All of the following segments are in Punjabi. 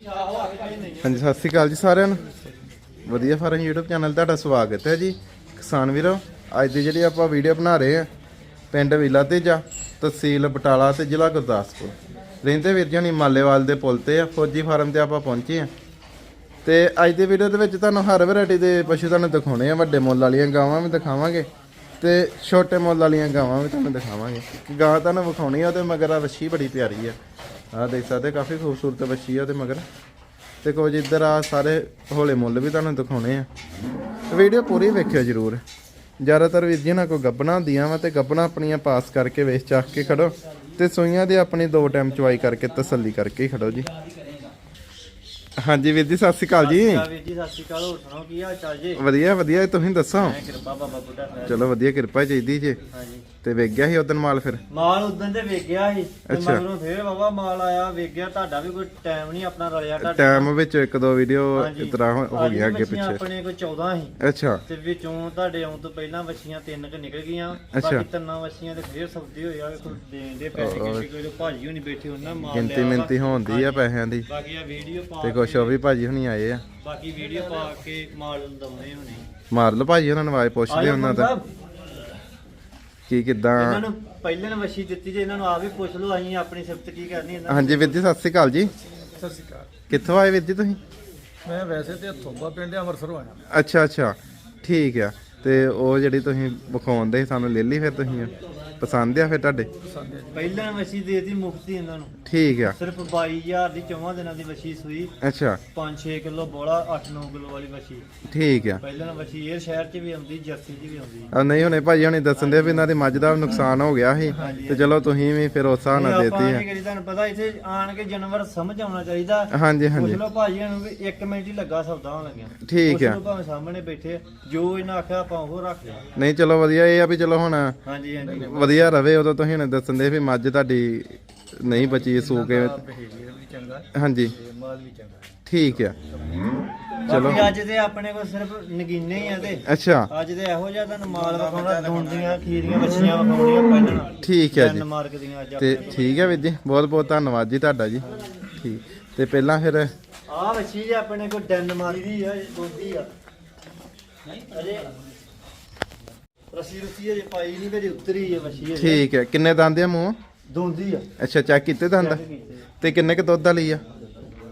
ਹਾਂਜੀ, ਸਤਿ ਸ਼੍ਰੀ ਅਕਾਲ ਜੀ ਸਾਰਿਆਂ ਨੂੰ। ਵਧੀਆ ਫਾਰਮ YouTube ਚੈਨਲ ਤੁਹਾਡਾ ਸਵਾਗਤ ਹੈ ਜੀ। ਕਿਸਾਨ ਵੀਰੋ, ਅੱਜ ਦੀ ਜਿਹੜੀ ਆਪਾਂ ਵੀਡੀਓ ਬਣਾ ਰਹੇ ਆ ਪਿੰਡ ਵਿਲਾ ਤੇਜਾ, ਤਹਿਸੀਲ ਬਟਾਲਾ ਤੇ ਜ਼ਿਲ੍ਹਾ ਗੁਰਦਾਸਪੁਰ। ਰਹਿੰਦੇ ਵੀਰ ਜੀ ਹੁਣੀ ਮਾਲੇਵਾਲ ਦੇ ਪੁਲ ਤੇ ਆ, ਫੌਜੀ ਫਾਰਮ ਤੇ ਆਪਾਂ ਪਹੁੰਚੇ ਆ ਤੇ ਅੱਜ ਦੀ ਵੀਡੀਓ ਦੇ ਵਿੱਚ ਤੁਹਾਨੂੰ ਹਰ ਵੈਰਾਈਟੀ ਦੇ ਪਸ਼ੂ ਤੁਹਾਨੂੰ ਦਿਖਾਉਣੇ ਆ। ਵੱਡੇ ਮੁੱਲ ਵਾਲੀਆਂ ਗਾਵਾਂ ਵੀ ਦਿਖਾਵਾਂਗੇ ਤੇ ਛੋਟੇ ਮੁੱਲ ਵਾਲੀਆਂ ਗਾਵਾਂ ਵੀ ਤੁਹਾਨੂੰ ਦਿਖਾਵਾਂਗੇ। ਗਾਂ ਤੁਹਾਨੂੰ ਵਿਖਾਉਣੀ ਆ ਤੇ ਮਗਰ ਆ ਵੱਛੀ ਬੜੀ ਪਿਆਰੀ ਆ। ਆਹ ਦੇਖ ਸਕਦੇ ਕਾਫੀ ਖੂਬਸੂਰਤ ਵੱਛੀ ਆ ਤੇ ਮਗਰ। ਤੇ ਕੁਝ ਇੱਧਰ ਆ ਸਾਰੇ ਹੋਲੇ ਮੁੱਲ ਵੀ ਤੁਹਾਨੂੰ ਦਿਖਾਉਣੇ ਆ। ਵੀਡੀਓ ਪੂਰੀ ਵੇਖਿਓ ਜਰੂਰ। ਜ਼ਿਆਦਾਤਰ ਵੀਰ ਜੀ ਨਾਲ ਕੋ ਗੱਬਣਾ ਹੁੰਦੀਆਂ ਵਾ ਤੇ ਗੱਬਣਾ ਆਪਣੀਆਂ ਪਾਸ ਕਰਕੇ ਵੇਚ ਚੱਕ ਕੇ ਖੜੋ ਤੇ ਸੂਈਆਂ ਦੇ ਆਪਣੀ ਦੋ ਟਾਈਮ ਚਵਾਈ ਕਰਕੇ ਤਸੱਲੀ ਕਰਕੇ ਹੀ ਖੜੋ ਜੀ। ਹਾਂਜੀ ਵੀਰ ਜੀ ਸਤਿ ਸ਼੍ਰੀ ਅਕਾਲ ਜੀ। ਵੀਰ ਜੀ ਸਤਿ ਸ਼੍ਰੀ ਅਕਾਲ। ਹੋਰ ਸੁਣਾਓ ਕੀ ਹਾਲ ਚਾਲ ਜੀ? ਵਧੀਆ ਵਧੀਆ। ਤੁਸੀਂ ਦੱਸੋ? ਮੈਂ ਕਿਰਪਾ ਬਾਬਾ ਬੁੱਢਾ ਸਾਹਿਬ। ਚਲੋ ਵਧੀਆ ਕਿਰਪਾ ਚਾਹੀਦੀ ਜੇ। ਹਾਂਜੀ। ਤੇ ਵੇਖ ਗਿਆ ਸੀ ਉਦੋਂ ਮਾਲ ਫਿਰ? ਮਾਲ ਉਦੋਂ ਤੇ ਵੇਖਿਆ ਸੀ। ਤੇ ਅੱਛਾ। ਮਗਰੋਂ ਫੇਰ ਬਾਬਾ ਮਾਲ ਆਇਆ ਵੇਖਿਆ ਤੁਹਾਡਾ ਵੀ ਕੋਈ ਟਾਈਮ ਨਹੀਂ ਆਪਣਾ ਰਲਿਆ ਤੁਹਾਡਾ ਟਾਈਮ ਵਿੱਚ ਇੱਕ ਦੋ ਵੀਡੀਓ ਹਾਂਜੀ। ਇਸ ਤਰ੍ਹਾਂ ਹੋ- ਗਿਆ ਅੱਗੇ ਮੱਛੀਆਂ ਪਿੱਛੇ। ਆਪਣੇ ਕੋਲ 14 ਸੀ। ਅੱਛਾ। ਤੇ ਵਿੱਚੋਂ ਤੁਹਾਡੇ ਆਉਣ ਤੋਂ ਪਹਿਲਾਂ ਵੱਛੀਆਂ ਤਿੰਨ ਕੁ ਨਿਕਲ ਗਈਆਂ। ਅੱਛਾ। ਬਾਕੀ ਤਿੰਨਾਂ ਵੱਛੀਆਂ ਤੇ ਫੇਰ ਸੌਦੇ ਹੋਏ ਆ ਕੋਈ ਦੇਣ ਦੇ ਪੈਸੇ ਕਿਉਂਕਿ ਕੋਈ ਭਾਜੀ ਹੋਣੀ ਬੈਠੇ ਉਹਨਾਂ ਮਾਲ ਗਿਣਤੀ ਲਿਆ ਵਾ। ਮਿੰਤੀ ਹੁੰਦੀ ਆ ਪੈਸਿਆਂ ਦੀ। ਬਾਕੀ ਆ ਵੀਡੀਓ ਪਾ ਤੇ ਕੁਛ ਉਹ ਵੀ ਭਾਜੀ ਹੁਣੀ ਆਏ ਆ। ਬਾਕੀ ਵੀਡੀਓ ਪਾ ਕੇ ਮਾਲ ਦਮਨੇ ਹੋਣੇ। ਮਾਰ ਲਓ ਭਾਜੀ ਉਹਨਾਂ ਨੂੰ ਆਵਾਜ਼ ਪੁੱਛਦੇ ਉਹਨਾਂ ਦਾ। ਕੀ ਕਿਦਾਂ? ਇਹਨਾਂ ਨੂੰ ਪਹਿਲੇ ਨੇ ਵਸ਼ੀ ਦਿੱਤੀ ਜੇ ਇਹਨਾਂ ਨੂੰ ਆਪ ਹੀ ਪੁੱਛ ਲਓ ਅਸੀਂ ਆਪਣੀ ਸਿਫਤ ਕੀ ਕਰਨੀ ਇਹਨਾਂ ਦੀ। ਹਾਂਜੀ ਵੀਰ ਜੀ ਸਤਿ ਸ਼੍ਰੀ ਅਕਾਲ ਜੀ। ਸਤਿ ਸ਼੍ਰੀ ਅਕਾਲ। ਕਿੱਥੋਂ ਆਏ ਵੀਰ ਜੀ ਤੁਸੀਂ? ਮੈਂ ਵੈਸੇ ਤੇ ਥੋਬਾ ਪਿੰਡ ਅੰਮ੍ਰਿਤਸਰੋਂ ਆਇਆ। ਅੱਛਾ ਅੱਛਾ। ਠੀਕ ਆ। ਤੇ ਉਹ ਜਿਹੜੀ ਤੁਸੀਂ ਵਿਖਾਉਂਦੇ ਸੀ ਸਾਨੂੰ ਲੈ ਲਈ ਫਿਰ ਤੁਸੀਂ? ਪਸੰਦ ਆ ਫਿਰ ਤੁਹਾਡੇ? ਹੈ ਪਹਿਲਾਂ ਵਸ਼ੀ ਦੇਤੀ ਮੁਫਤੀ ਇਹਨਾਂ ਨੂੰ। ਠੀਕ ਆ। ਸਿਰਫ 22000 ਦੀ ਚੌਵਾਂ ਦਿਨਾਂ ਦੀ ਵਸ਼ੀ ਸੂਈ। ਅੱਛਾ। 5-6 ਕਿਲੋ ਬੋਲਾ 8-9 ਕਿਲੋ ਵਾਲੀ ਵਸ਼ੀ ਠੀਕ ਆ। ਪਹਿਲਾਂ ਵਸ਼ੀ ਇਹ ਸ਼ਹਿਰ 'ਚ ਵੀ ਆਉਂਦੀ ਜਰਸੀ 'ਚ ਵੀ ਆਉਂਦੀ। ਆ ਨਹੀਂ ਹੁਣੇ ਭਾਜੀ ਹੁਣੇ ਦੱਸਣ ਦੇ ਵੀ ਇਹਨਾਂ ਦੀ ਮੱਝ ਦਾ ਨੁਕਸਾਨ ਹੋ ਗਿਆ ਸੀ। ਤੇ ਚਲੋ ਤੁਸੀਂ ਵੀ ਫਿਰ ਉਸ ਹਿਸਾਬ ਨਾਲ ਦੇਤੀ ਕਰੀ ਤੁਹਾਨੂੰ ਪਤਾ ਇੱਥੇ ਆਣ ਕੇ ਜਾਨਵਰ ਸਮਝ ਆਉਣਾ ਚਾਹੀਦਾ। ਹਾਂਜੀ ਹਾਂਜੀ। ਲਓ ਭਾਜੀਆਂ ਨੂੰ ਵੀ 1 ਮਿੰਟ ਹੀ ਲੱਗਾ ਸੌਦਾ ਹੋਣ ਲੱਗਿਆ। ਠੀਕ ਆ। ਲਓ ਭਾਵੇਂ ਸਾਹਮਣੇ ਬੈਠੇ ਜੋ ਇਹਨਾਂ ਆਖਿਆ ਆਪਾਂ ਉਹ ਰੱਖ ਲਿਆ। ਨਹੀਂ ਚਲੋ ਵਧੀਆ ਇਹ ਆ ਵੀ ਚਲੋ ਹੁਣ ਹਾਂਜੀ ਹਾਂਜੀ। ਵਧੀਆ ਰਵੇ ਉਦੋਂ ਤੁਸੀਂ ਹੁਣ ਦੱਸਣ ਦੇ ਵੀ ਮੱਝ ਤੁਹਾਡੀ ਨਹੀਂ ਬਚੀ ਸੂ ਕੇ ਬਿਹੇਵੀਅਰ ਵੀ ਚੰਗਾ ਹਾਂਜੀ। ਤੇ ਮਾਲ ਵੀ ਚੰਗਾ ਠੀਕ ਆ। ਚਲੋ। ਅੱਜ ਤੇ ਆਪਣੇ ਕੋਲ ਸਿਰਫ ਨਗੀਨੇ ਹੀ ਆ ਤੇ। ਅੱਛਾ। ਅੱਜ ਤੇ ਇਹੋ ਜਿਹਾ ਤੁਹਾਨੂੰ ਮਾਲ ਵਿਖਾਉਣਾ ਦੁੰਦੀਆਂ ਖੀਰੀਆਂ ਮੱਛੀਆਂ ਵਿਖਾਉਣੀਆਂ ਪਹਿਲਾਂ ਠੀਕ ਹੈ ਜੀ। ਡੈਨਮਾਰਕ ਦੀਆਂ ਅੱਜ ਤੇ ਠੀਕ ਹੈ ਵੀਰ ਜੀ। ਬਹੁਤ ਬਹੁਤ ਧੰਨਵਾਦ ਜੀ ਤੁਹਾਡਾ ਜੀ। ਠੀਕ। ਤੇ ਪਹਿਲਾਂ ਫਿਰ ਆਹ ਮੱਛੀ ਜੀ ਆਪਣੇ ਕੋਲ ਡੈਨਮਾਰਕ ਦੀ ਆ ਇਹ ਦੋਦੀ ਆ। ਅਜੇ ਰਸੀ ਰਸੀ ਅਜੇ ਪਾਈ ਨਹੀਂ ਮੇਰੀ ਉਤਰੀ ਹੈ ਮੱਛੀ ਅਜੇ ਠੀਕ ਹੈ। ਕਿੰਨੇ ਦੰਦ ਆ ਮੂੰਹ? ਦੋਂਦੀ ਆ। ਅੱਛਾ ਚੈੱਕ ਕੀਤੇ ਦੰਦ? ਤੇ ਕਿੰਨੇ ਕ ਦੁੱਧ ਵਾਲੀ ਆ?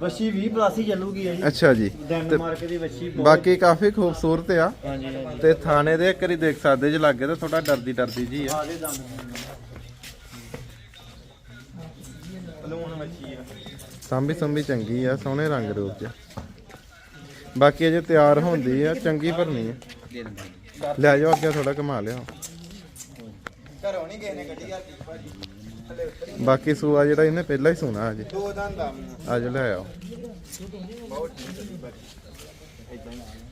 ਮੱਛੀ 20 ਪਲੱਸ ਹੀ ਚੱਲੂਗੀ ਆ ਜੀ। ਅੱਛਾ ਜੀ। ਤੇ ਡੈਨਮਾਰਕ ਦੀ ਮੱਛੀ ਬਹੁਤ ਬਾਕੀ ਕਾਫੀ ਖੂਬਸੂਰਤ ਆ। ਹਾਂਜੀ ਹਾਂਜੀ। ਤੇ ਥਾਣੇ ਦੇ ਇੱਕ ਵਾਰੀ ਦੇਖ ਸਕਦੇ ਜੇ ਲੱਗੇ ਤਾਂ ਥੋੜਾ ਡਰਦੀ ਡਰਦੀ ਜੀ ਆ। ਆ ਦੇ ਦੰਦ ਲੂਣ ਮੱਛੀ ਆ। ਸਾਂਭੀ ਸੰਭੀ ਚੰਗੀ ਆ ਸੋਹਣੇ ਰੰਗ ਰੂਪ ਚ। ਬਾਕੀ ਅਜੇ ਤਿਆਰ ਹੁੰਦੀ ਆ ਚੰਗੀ ਭਰਨੀ ਆ। ਲੈ ਜਾਓ ਅੱਗੇ ਥੋੜਾ ਕਮਾ ਲਿਆ ਘਰੋਂ ਨਹੀਂ ਕਿਸੇ ਨੇ ਗੱਡੀ ਆ ਬਾਕੀ ਸੂਆ ਜਿਹੜਾ ਇਹਨੇ ਪਹਿਲਾਂ ਹੀ ਸੁਣਾ ਅਜੇ ਦੋ ਦੰਦ ਆ ਅੱਜ ਲੈ ਆਓ।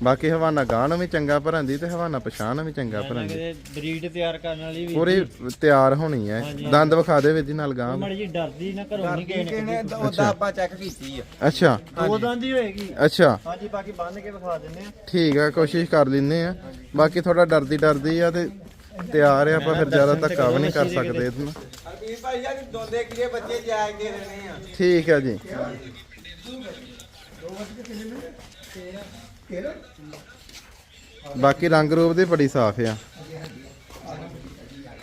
ਬਾਕੀ ਹਵਾਨਾ ਗਾਣ ਵੀ ਚੰਗਾ ਭਰਨ ਦੀ ਤੇ ਹਵਾਨਾ ਪਛਾਣ ਵੀ ਚੰਗਾ ਭਰਨ ਦੀ। ਕਿਤੇ ਬਰੀਡ ਤਿਆਰ ਕਰਨ ਵਾਲੀ ਵੀ ਪੂਰੀ ਤਿਆਰ ਹੋਣੀ ਹੈ ਦੰਦ ਵਿਖਾ ਦੇ ਵਿੱਚ ਨਾਲ ਗਾਂ ਮੜੀ ਜੀ ਡਰਦੀ ਨਾ ਘਰੋਂ ਨਹੀਂ ਗਏ ਨੇ ਉਹਦਾ ਆਪਾਂ ਚੈੱਕ ਕੀਤੀ ਆ। ਅੱਛਾ। ਦੋ ਦੰਦ ਹੀ ਹੋਏਗੀ। ਅੱਛਾ। ਹਾਂਜੀ ਬਾਕੀ ਬੰਨ ਕੇ ਵਿਖਾ ਦਿੰਨੇ ਆ। ਠੀਕ ਆ ਕੋਸ਼ਿਸ਼ ਕਰ ਲੈਨੇ ਆ। ਬਾਕੀ ਥੋੜਾ ਡਰਦੀ ਡਰਦੀ ਆ ਤੇ ਤਿਆਰ ਆ ਆਪਾਂ ਫਿਰ ਜ਼ਿਆਦਾ ਧੱਕਾ ਵੀ ਨਹੀਂ ਕਰ ਸਕਦੇ ਇਹਨੂੰ ਹਰਪੀਰ ਭਾਈ ਆ ਦੋਂਦੇ ਕਿਲੇ ਬੱਚੇ ਜਾਇਜ਼ ਦੇ ਦੇਣੇ ਆ? ਠੀਕ ਆ ਜੀ। ਬਾਕੀ ਰੰਗ ਰੂਪ ਦੀ ਬੜੀ ਸਾਫ਼ ਆ।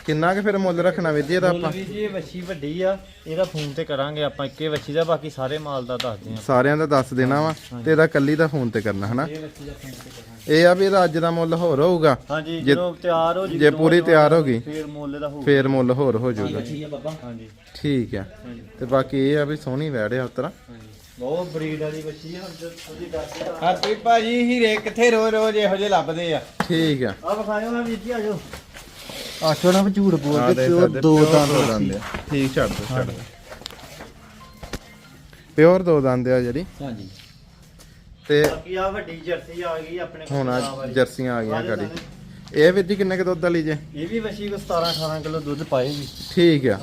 ਕਿੰਨਾ ਕੁ ਫਿਰ ਮੁੱਲ ਰੱਖਣਾ ਵੀਰ ਜੀ ਇਹਦਾ ਆਪਾਂ? ਵੀ ਜੀ ਇਹ ਵੱਛੀ ਵੱਡੀ ਆ ਇਹਦਾ ਫੋਨ ਤੇ ਕਰਾਂਗੇ ਆਪਾਂ ਇੱਕੇ ਵੱਛੀ ਦਾ ਬਾਕੀ ਸਾਰੇ ਮਾਲ ਦਾ ਦੱਸਦੇ ਆ ਸਾਰਿਆਂ ਦਾ ਦੱਸ ਦੇਣਾ ਵਾ ਤੇ ਇਹਦਾ ਕੱਲੀ ਦਾ ਫੋਨ ਤੇ ਕਰਨਾ ਹਨਾ? ਇਹ ਵੱਛੀ ਦਾ ਫੋਨ ਤੇ ਕਰਾਂਗੇ। ਇਹ ਆ ਵੀ ਇਹਦਾ ਅੱਜ ਦਾ ਮੁੱਲ ਹੋਰ ਹੋਊਗਾ। ਹਾਂਜੀ ਜੇ- ਜਦੋਂ ਤਿਆਰ ਹੋ ਜੀ ਜੇ ਪੂਰੀ ਤਿਆਰ ਹੋ ਗਈ ਫੇਰ ਮੁੱਲ ਦਾ ਹੋਊ ਫੇਰ ਮੁੱਲ ਹੋਰ ਹੋ ਜਾਊਗਾ। ਠੀਕ ਆ ਬਾਬਾ। ਹਾਂਜੀ। ਠੀਕ ਆ। ਤੇ ਬਾਕੀ ਇਹ ਆ ਵੀ ਸੋਹਣੀ ਵੈੜਿਆ ਉਤਰਾ। ਬਹੁਤ ਬਰੀਡ ਵਾਲੀ ਵੱਛੀ ਆ ਉਹਦੀ ਦੱਸਦੇ ਆ ਹਰਪੀਰ ਭਾਜੀ ਹੀਰੇ ਕਿੱਥੇ ਰੋ ਰੋਜ਼ ਇਹੋ ਜਿਹੇ ਲੱਭਦੇ ਆ? ਠੀਕ ਆ। ਆ ਵਿਖਾਇਓ ਨਾ ਵੀਰ ਜੀ ਆਜੋ ਆਖੋ ਨਾ ਝੂਠ ਆ ਬੋਲਦੇ ਦੇਖ ਪਿਓ ਦੋ ਦੰਦ ਦੋ ਵੱਛੀ। ਦੰਦ ਆ। ਠੀਕ ਛੱਡ ਦੋ ਛੱਡ ਦੋ। ਪਿਓਰ ਦੋ ਦੰਦ ਆ ਜਿਹੜੀ। ਹਾਂਜੀ। ਤੇ ਬਾਕੀ ਆ ਵੱਡੀ ਜਰਸੀ ਆ ਗਈ ਆਪਣੇ ਕੋਲ ਹੁਣ ਪੰਜਾਬ ਆ ਵਾਲੀ। ਜਰਸੀਆਂ ਆ ਗਈਆਂ ਗਾੜੀ। ਇਹ ਵੀਰ ਜੀ ਕਿੰਨੇ ਕ ਦੁੱਧ ਵਾਲੀ ਜੇ? ਇਹ ਵੀ ਵੱਛੀ ਕੋ 17 18 ਕਿਲੋ ਦੁੱਧ ਪਾਏਗੀ ਠੀਕ ਆ।